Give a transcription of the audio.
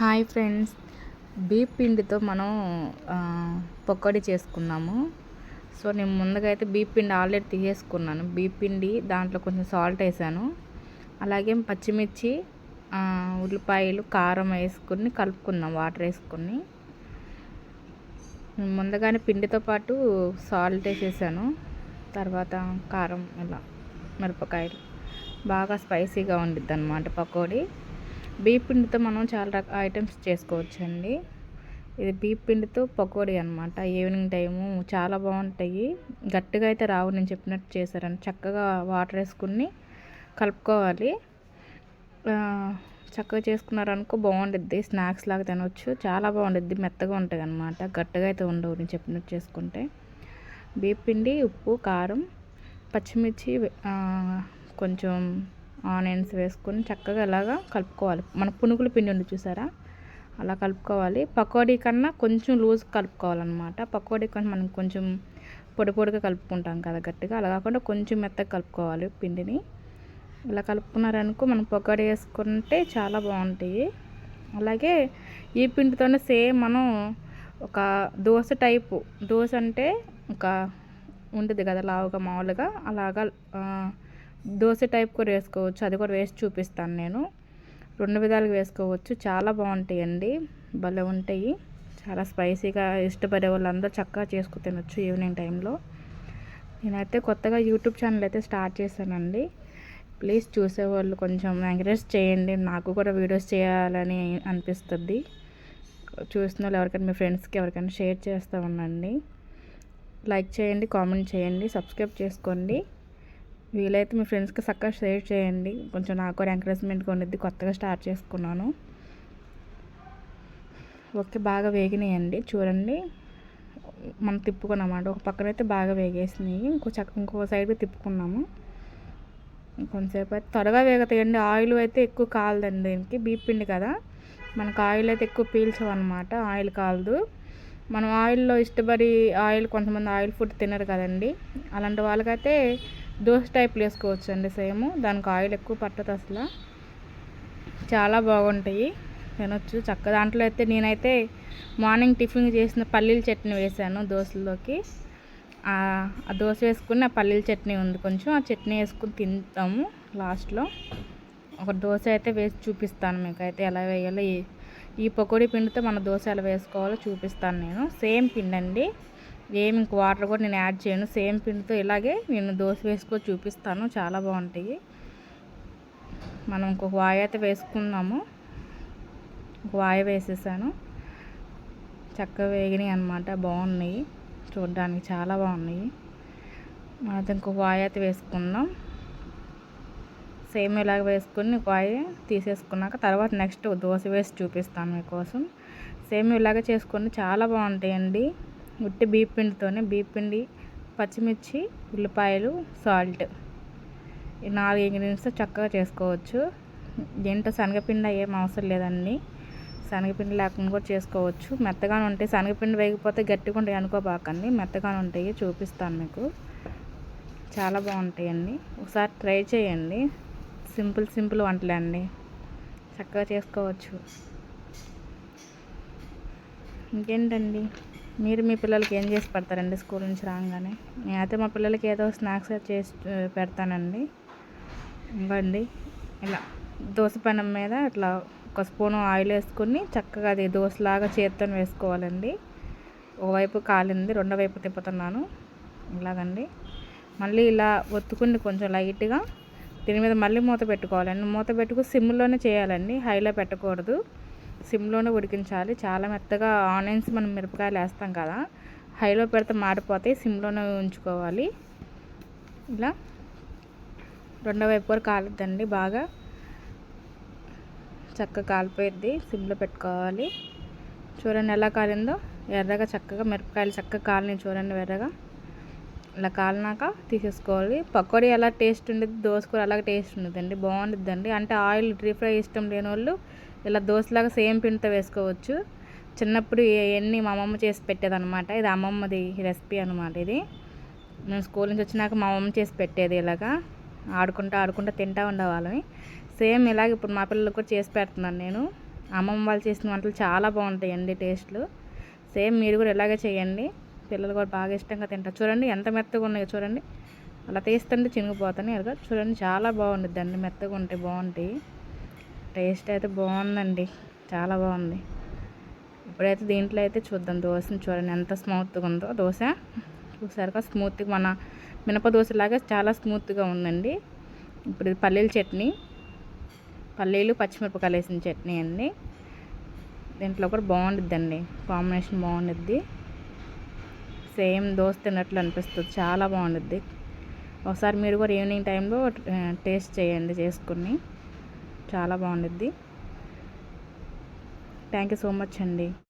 Hi friends. Beep పిండితో మనం పకోడీ చేసుకున్నాము సో నేను ముందుగా అయితే బీప్ పిండి ఆల్రెడీ తీసేసుకున్నాను. బీప్ పిండి దాంట్లో కొంచెం సాల్ట్ వేసాను. అలాగే పచ్చిమిర్చి ఉల్లిపాయలు కారం వేసుకుని కలుపుకుందాం వాటర్ వేసుకుని. ముందుగానే పిండితో పాటు సాల్ట్ వేసేసాను. తర్వాత కారం ఇలా మిరపకాయలు. బాగా స్పైసీగా ఉండిద్ది అనమాట పకోడీ. బీప్ పిండితో మనం చాలా రకాల ఐటమ్స్ చేసుకోవచ్చండి. ఇది బీప్ పిండితో పకోడీ అనమాట ఈవినింగ్ టైము చాలా బాగుంటాయి. గట్టిగా అయితే రావు నేను చెప్పినట్టు చేశారని. చక్కగా వాటర్ వేసుకుని కలుపుకోవాలి. చక్కగా చేసుకున్నారనుకో బాగుండిద్ది. స్నాక్స్ లాగా తినవచ్చు చాలా బాగుండిద్ది. మెత్తగా ఉంటాయి అనమాట గట్టిగా అయితే ఉండవు నేను చెప్పినట్టు చేసుకుంటే. బీప్ పిండి ఉప్పు కారం పచ్చిమిర్చి కొంచెం ఆనియన్స్ వేసుకొని చక్కగా ఇలాగా కలుపుకోవాలి. మన పునుగుల పిండి ఉంది చూసారా? అలా కలుపుకోవాలి. పకోడీ కన్నా కొంచెం లూజ్ కలుపుకోవాలన్నమాట. పకోడీ కన్నా మనం కొంచెం పొడి పొడిగా కలుపుకుంటాం కదా గట్టిగా. అలా కాకుండా కొంచెం మెత్తగా కలుపుకోవాలి పిండిని. ఇలా కలుపుకున్నారనుకో మనం పకోడీ వేసుకుంటే చాలా బాగుంటాయి. అలాగే ఈ పిండితోనే సేమ్ మనం ఒక దోశ టైపు దోశ అంటే ఒక ఉంటుంది కదా లావుగా మామూలుగా. అలాగా దోశ టైప్ కూడా వేసుకోవచ్చు అది కూడా వేసి చూపిస్తాను నేను. రెండు విధాలుగా వేసుకోవచ్చు చాలా బాగుంటాయండి భలే ఉంటాయి. చాలా స్పైసీగా ఇష్టపడే వాళ్ళందరూ చక్కగా చేసుకు తినొచ్చు ఈవినింగ్ టైంలో. నేనైతే కొత్తగా యూట్యూబ్ ఛానల్ అయితే స్టార్ట్ చేశానండి. ప్లీజ్ చూసేవాళ్ళు కొంచెం ఎంకరేజ్ చేయండి నాకు కూడా వీడియోస్ చేయాలని అనిపిస్తుంది. చూసిన వాళ్ళు ఎవరికైనా మీ ఫ్రెండ్స్కి ఎవరికైనా షేర్ చేస్తూ ఉండండి. లైక్ చేయండి కామెంట్ చేయండి సబ్స్క్రైబ్ చేసుకోండి. వీలైతే మీ ఫ్రెండ్స్కి చక్కగా షేర్ చేయండి. కొంచెం నాకు కూడా ఎంకరేజ్మెంట్ కొనిద్ది కొత్తగా స్టార్ట్ చేసుకున్నాను. ఓకే బాగా వేగినాయండి. చూడండి. మనం తిప్పుకున్నామాట ఒక పక్కన అయితే బాగా వేగేసినాయి. ఇంకో చక్క ఇంకో సైడ్ తిప్పుకున్నాము. కొంతసేపు అయితే త్వరగా వేగతాయండి. ఆయిల్ అయితే ఎక్కువ కాలదండి దీనికి. బీపిండి కదా. మనకు ఆయిల్ అయితే ఎక్కువ పీల్చవన్నమాట. ఆయిల్ కాలదు. మనం ఆయిల్లో ఇష్టపడి ఆయిల్ కొంతమంది ఆయిల్ ఫుడ్ తినరు కదండి. అలాంటి వాళ్ళకైతే దోశ టైప్ వేసుకోవచ్చు అండి సేమ్. దానికి ఆయిల్ ఎక్కువ పట్టదు అసలు. చాలా బాగుంటాయి. తినొచ్చు. చక్క దాంట్లో అయితే నేనైతే మార్నింగ్ టిఫిన్ చేసిన పల్లీల చట్నీ వేసాను దోశలోకి ఆ దోశ వేసుకుని ఆ పల్లీల చట్నీ ఉంది కొంచెం. ఆ చట్నీ వేసుకుని తింటాము లాస్ట్లో. ఒక దోశ అయితే వేసి చూపిస్తాను మీకు అయితే ఎలా వేయాలో. ఈ పకోడీ పిండితో మన దోశ ఎలా వేసుకోవాలో చూపిస్తాను నేను. సేమ్ పిండి అండి ఏం ఇంక వాటర్ కూడా నేను యాడ్ చేయను. సేమ్ పిండితో ఇలాగే నేను దోశ వేసుకొని చూపిస్తాను. చాలా బాగుంటాయి. మనం ఇంకొక వాయ అయితే వేసుకున్నాము ఒక వాయ వేసేసాను. చక్కగా వేగినాయి అనమాట బాగున్నాయి. చూడడానికి చాలా బాగున్నాయి. మనతో ఇంకొక వాయ అయితే వేసుకుందాం. సేమ్ ఇలాగ వేసుకుని వాయ తీసేసుకున్నాక తర్వాత నెక్స్ట్ దోశ వేసి చూపిస్తాను మీకోసం. సేమ్ ఇలాగ చేసుకొని చాలా బాగుంటాయండి. ఉట్టి బీప్ పిండితోనే బీప్ పిండి పచ్చిమిర్చి ఉల్లిపాయలు సాల్ట్. ఈ నాలుగు ఇంగ్రీడియంట్స్తో చక్కగా చేసుకోవచ్చు. దీంట్లో శనగపిండి ఏం అవసరం లేదండి. శనగపిండి లేకుండా కూడా చేసుకోవచ్చు. మెత్తగానే ఉంటాయి. శనగపిండి వేగిపోతే గట్టిగా ఉంటాయి అనుకోబాకండి. మెత్తగానే ఉంటాయి. చూపిస్తాను మీకు. చాలా బాగుంటాయండి. ఒకసారి ట్రై చేయండి. సింపుల్ సింపుల్ వంటలే అండి. చక్కగా చేసుకోవచ్చు. ఇంకేంటండి? మీరు మీ పిల్లలకి ఏం చేసి పెడతారండి స్కూల్ నుంచి రాగానే? నేనైతే మా పిల్లలకి ఏదో స్నాక్స్ చేసి పెడతానండి. ఇవ్వండి ఇలా దోశ పెనం మీద ఇట్లా ఒక స్పూన్ ఆయిల్ వేసుకుని చక్కగా అది దోశలాగా చేత్తో వేసుకోవాలండి. ఒకవైపు కాలింది రెండో వైపు తిప్పుతున్నాను. ఇలాగండి. మళ్ళీ ఇలా ఒత్తుకుని కొంచెం లైట్గా దీని మీద మళ్ళీ మూత పెట్టుకోవాలండి. మూత పెట్టుకుని సిమ్లోనే చేయాలండి హైలో పెట్టకూడదు. సిమ్లోనే ఉడికించాలి. చాలా మెత్తగా ఆనియన్స్ మనం మిరపకాయలు వేస్తాం కదా హైలో పెడితే మాడిపోతాయి సిమ్లోనే ఉంచుకోవాలి. ఇలా రెండో వైపు కూడా కాలుద్దండి బాగా. చక్కగా కాలిపోయిద్ది సిమ్లో పెట్టుకోవాలి. చూడండి ఎలా కాలిందో ఎర్రగా చక్కగా మిరపకాయలు చక్కగా కాలిని చూడండి ఎర్రగా. ఇలా కాలినాక తీసేసుకోవాలి. పకోడీ ఎలా టేస్ట్ ఉండేది దోశ కూడా అలాగే టేస్ట్ ఉండదండి బాగుంటుందండి అంటే ఆయిల్ డీప్ ఫ్రై ఇష్టం లేని వాళ్ళు ఇలా దోశలాగా సేమ్ పిండితో వేసుకోవచ్చు. చిన్నప్పుడు ఎన్ని మా అమ్మమ్మ చేసి పెట్టేదనమాట ఇది అమ్మమ్మది రెసిపీ అనమాట ఇది. మేము స్కూల్ నుంచి వచ్చినాక మా అమ్మమ్మ చేసి పెట్టేది ఇలాగా. ఆడుకుంటూ ఆడుకుంటూ తింటూ ఉండేవాళ్ళని సేమ్ ఇలాగ ఇప్పుడు మా పిల్లలకు కూడా చేసి పెడుతున్నాను నేను. అమ్మమ్మ వాళ్ళు చేసిన వంటలు చాలా బాగుంటాయండి టేస్ట్లు. సేమ్ మీరు కూడా ఇలాగే చేయండి. పిల్లలు కూడా బాగా ఇష్టంగా తింటారు. చూడండి ఎంత మెత్తగా ఉన్నాయో చూడండి. అలా తీస్తుంటే చినిగిపోతాను ఇలాగ చూడండి చాలా బాగుంటుంది అండి మెత్తగా ఉంటాయి బాగుంటాయి. టేస్ట్ అయితే బాగుందండి. చాలా బాగుంది. ఇప్పుడైతే దీంట్లో అయితే చూద్దాం. దోశని చూడండి ఎంత స్మూత్గా ఉందో. దోశ చూసారుగా స్మూత్గా మన మినప దోశలాగా చాలా స్మూత్గా ఉందండి. ఇప్పుడు ఇది పల్లీల చట్నీ. పల్లీలు పచ్చిమిరపకాయలు వేసిన చట్నీ అండి. దీంట్లో కూడా బాగుండిద్దండి. కాంబినేషన్ బాగుండిద్ది. సేమ్ దోశ తిన్నట్లు అనిపిస్తుంది. చాలా బాగుండిద్ది. ఒకసారి మీరు కూడా ఈవినింగ్ టైంలో టేస్ట్ చేయండి చేసుకుని. చాలా బాగుండిద్ది. థ్యాంక్ యూ సో మచ్ అండి.